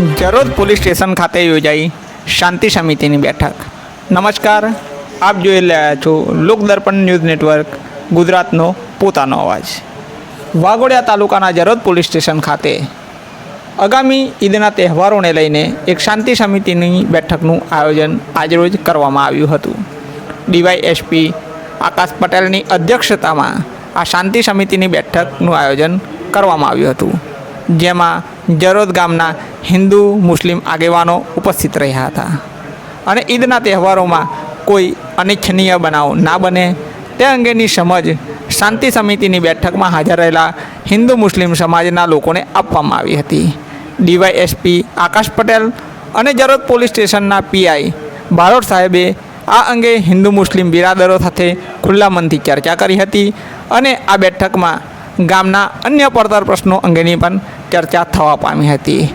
Jarod police station ખાતે યોજાઈ શાંતિ સમિતિની બેઠક નમસ્કાર આપ જોઈ રહ્યા છો લોકદર્પણ ન્યૂઝ નેટવર્ક ગુજરાતનો પોતાનો અવાજ વાઘોડિયા તાલુકાના જરોદ પોલીસ સ્ટેશન ખાતે આગામી ઈદના તહેવારોને લઈને એક શાંતિ સમિતિની બેઠકનું આયોજન આજરોજ કરવામાં આવ્યું હતું ડીવાયએસપી આકાશ પટેલની અધ્યક્ષતામાં આ શાંતિ સમિતિની બેઠકનું આયોજન કરવામાં આવ્યું હતું જેમાં જરોદ ગામના હિન્દુ મુસ્લિમ આગેવાનો ઉપસ્થિત રહ્યા હતા. અને ઈદના તહેવારોમાં કોઈ અનિચ્છનીય બનાવ ના બને, તે અંગેની સમજ શાંતિ સમિતિની બેઠકમાં હાજર રહેલા હિન્દુ મુસ્લિમ સમાજના લોકોને આપવામાં આવી હતી. ડીવાયએસપી આકાશ પટેલ અને જરોદ પોલીસ સ્ટેશનના પીઆઈ બારોટ સાહેબે આ અંગે હિન્દુ મુસ્લિમ બિરાદરો સાથે ખુલ્લા મનથી ચર્ચા કરી હતી અને આ બેઠકમાં ગામના અન્ય પડતર પ્રશ્નો અંગેની પણ ચર્ચા થવા પામી હતી. પછી